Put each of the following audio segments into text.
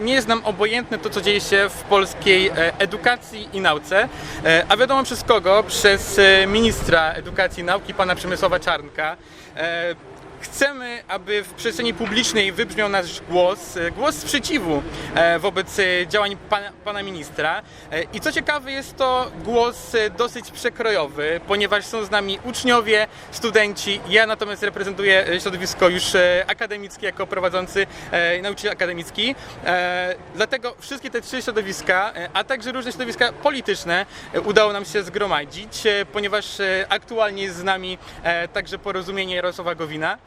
Nie jest nam obojętne to, co dzieje się w polskiej e, edukacji i nauce, E, a wiadomo przez kogo? Przez e, ministra edukacji i nauki, pana Przemysława Czarnka. Chcemy, aby w przestrzeni publicznej wybrzmiał nasz głos, e, głos sprzeciwu e, wobec e, działań pana, pana ministra. I co ciekawe, jest to głos dosyć przekrojowy, ponieważ są z nami uczniowie, studenci. Ja natomiast reprezentuję środowisko już akademickie jako prowadzący nauczyciel akademicki. Dlatego wszystkie te trzy środowiska, a także różne środowiska polityczne udało nam się zgromadzić, ponieważ aktualnie jest z nami także porozumienie Jarosława Gowina,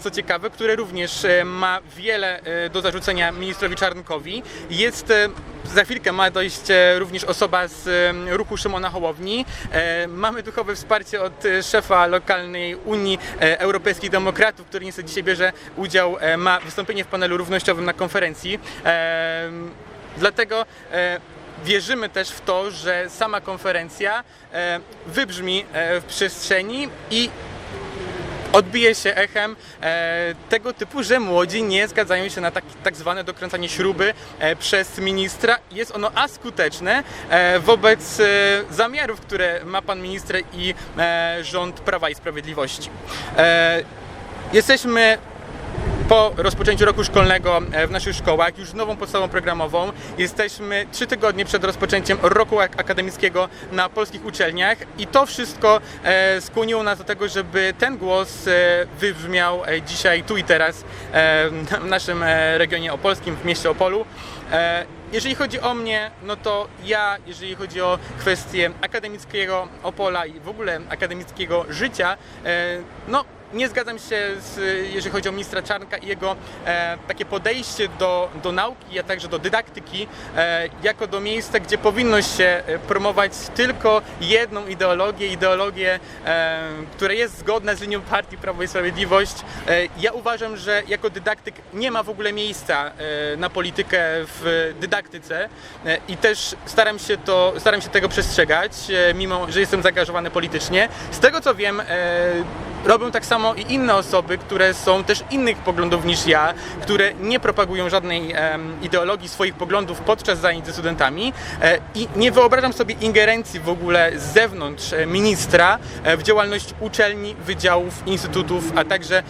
co ciekawe, które również e, ma wiele e, do zarzucenia ministrowi Czarnkowi. Jest e, za chwilkę ma dojść e, również osoba z e, ruchu Szymona Hołowni. E, Mamy duchowe wsparcie od e, szefa lokalnej Unii e, Europejskich Demokratów, który niestety dzisiaj bierze udział, e, ma wystąpienie w panelu równościowym na konferencji. E, Dlatego e, wierzymy też w to, że sama konferencja e, wybrzmi e, w przestrzeni i odbije się echem e, tego typu, że młodzi nie zgadzają się na tak, tak zwane dokręcanie śruby e, przez ministra. Jest ono askuteczne e, wobec e, zamiarów, które ma pan minister i e, rząd Prawa i Sprawiedliwości. E, jesteśmy po rozpoczęciu roku szkolnego e, w naszych szkołach, już z nową podstawą programową, jesteśmy trzy tygodnie przed rozpoczęciem roku ak- akademickiego na polskich uczelniach i to wszystko e, skłoniło nas do tego, żeby ten głos e, wybrzmiał dzisiaj, tu i teraz w naszym regionie opolskim, w mieście Opolu. Jeżeli chodzi o mnie, no to ja, jeżeli chodzi o kwestię akademickiego Opola i w ogóle akademickiego życia, e, no nie zgadzam się, z, jeżeli chodzi o ministra Czarnka i jego e, takie podejście do, do nauki, a także do dydaktyki, e, jako do miejsca, gdzie powinno się e, promować tylko jedną ideologię, ideologię, e, która jest zgodna z linią partii Prawo i Sprawiedliwość. E, ja uważam, że jako dydaktyk nie ma w ogóle miejsca e, na politykę w dydaktyce e, i też staram się, to, staram się tego przestrzegać, e, mimo że jestem zaangażowany politycznie. Z tego co wiem, e, robią tak samo i inne osoby, które są też innych poglądów niż ja, które nie propagują żadnej ideologii swoich poglądów podczas zajęć ze studentami. E, i nie wyobrażam sobie ingerencji w ogóle z zewnątrz e, ministra e, w działalność uczelni, wydziałów, instytutów, a także e,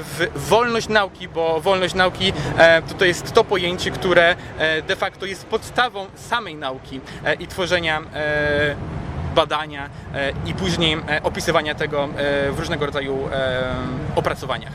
w wolność nauki, bo wolność nauki e, to, to jest to pojęcie, które e, de facto jest podstawą samej nauki e, i tworzenia e, badania e, i później e, opisywania tego e, w różnego rodzaju opracowaniach.